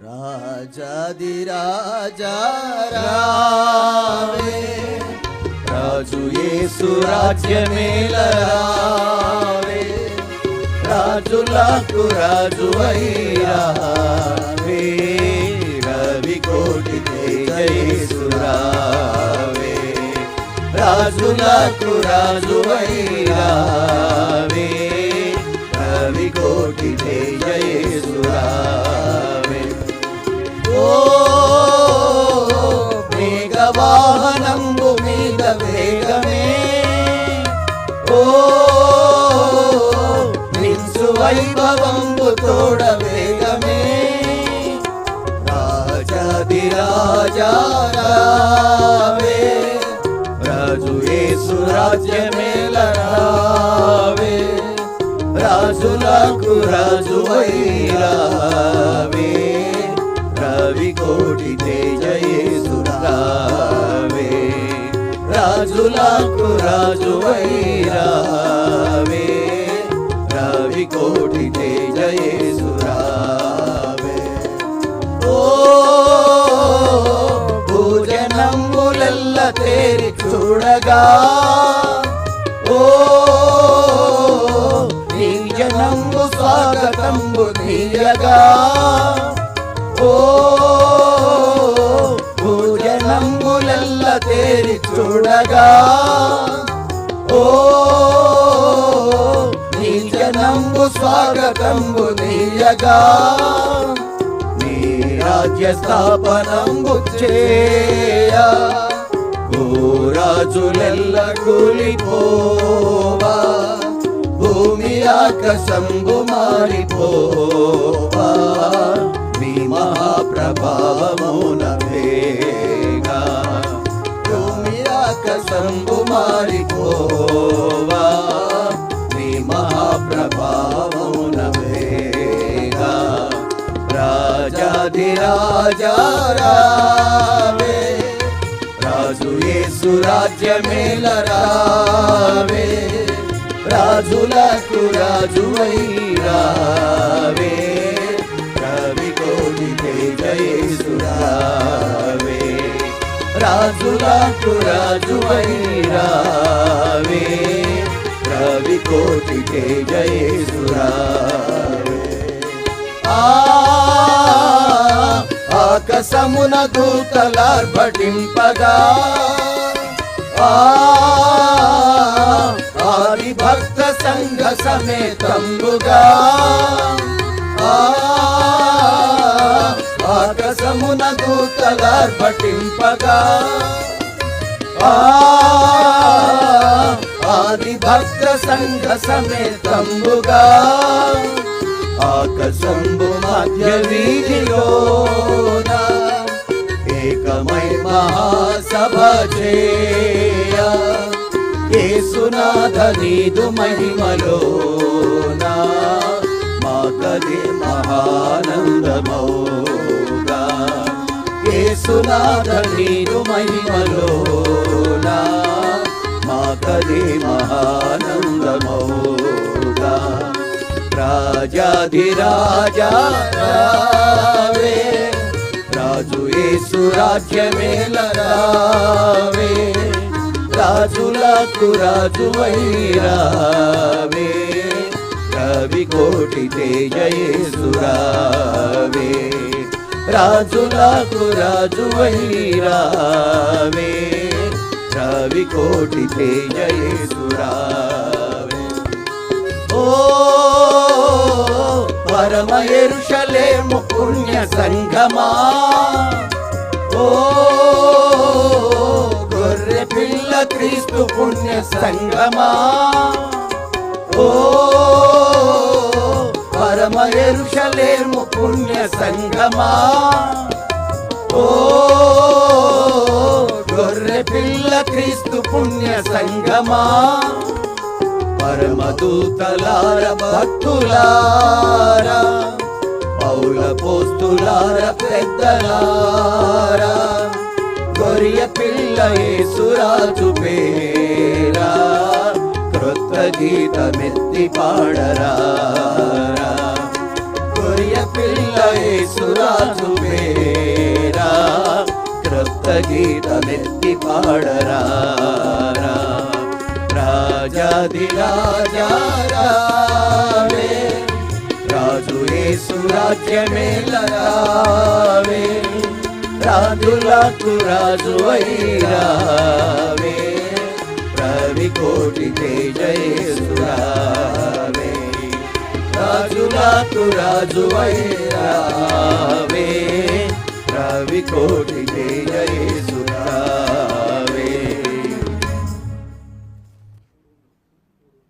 రాజాది రాజా రావే రాజు యేసు రాజ్యమేల రావే రాజులకు రాజు అయ్యావే రవి కోటి యేసు రావే రాజులకు రాజు అయ్యావే రవి కోటి యేసు రావే వాహనంబు మీద వేగమే. ఓ నిన్సు వైభవంబు తోడ వేగమే. రాజాది రాజా రాజు యేసు రాజ్యమేల రావే రాజులకు రాజు వైరా రాజులకు రాజు వైరావే. రవి కోటి తేజ ఓ భోజనంబులెల్ల తేరి చూడగా. ఓ నీ స్వాగతంబు తీయగా. ఓ తేరి చూడగా. ఓ నీ జనంబు స్వాగతంబు నీయగా. నీ రాజ్య స్థాపనంబు చేయ. ఓ రాజులెల్ల కూలిపోవా. భూమి ఆకాశంబు మారిపోవా. మీ మహాప్రభావమున ఆకాశంబు మారిపోవా మహాప్రభావమున వేగా రాజాది రావే. రాజు యేసు రాజ్యమేల రావే. రాజులకు రాజు రావే. రవి కోటి తేజ యేసు రావే. రాజులకు రాజువైరావే రవి కోటికే తేజ యేసు రావే ఆకాశమున దూతలార్భటింపగా ఆది భక్త సంఘ సమేతంబుగా. ఆ ఆది భక్త సంఘ సమేతంబుగా ఆకాశంబు మధ్య వీధిలోన ఏకమై మహాసభ చేయ యేసునాథ నీదు మహిమలోన మాకది మహానందమౌగా. యేసునాథ నీదు మహిమలో మహిమలోన మాకది మహానందమౌగా రాజాధిరాజా రావే రాజు ఏసు రాజ్యమేల రావే రాజులకు రాజు వైరావే రవి కోటి తేజయేసురావే రాజులకు రాజు వైరావే రవి కోటి తేజయేసురావే. ఓ పరమ ఎరుషలేము పుణ్య సంగమా ఓ గొర్రె పిల్ల క్రీస్తు పుణ్య సంగమా ఓ పరమ ఎరుషలేము పుణ్య సంగమా ఓ పిల్ల క్రీస్తు పుణ్య సంగమా? పరమదూతలార భక్తులారా పౌల పోస్తులార పెద్దలారా గొరియ పిల్ల యేసురాజు పేరా క్రొత్త గీతమెత్తి పాడరా గొర్రె పిల్ల యేసురాజు పాడరా. రాజాది రాజా రాజు యేసు రాజ్యమేలరావే రాజులకు రాజు అయిరావే రవి కోటి తేజయేసురావే రాజులకు రాజు అయిరావే రవి కోటి తేజయేసురావే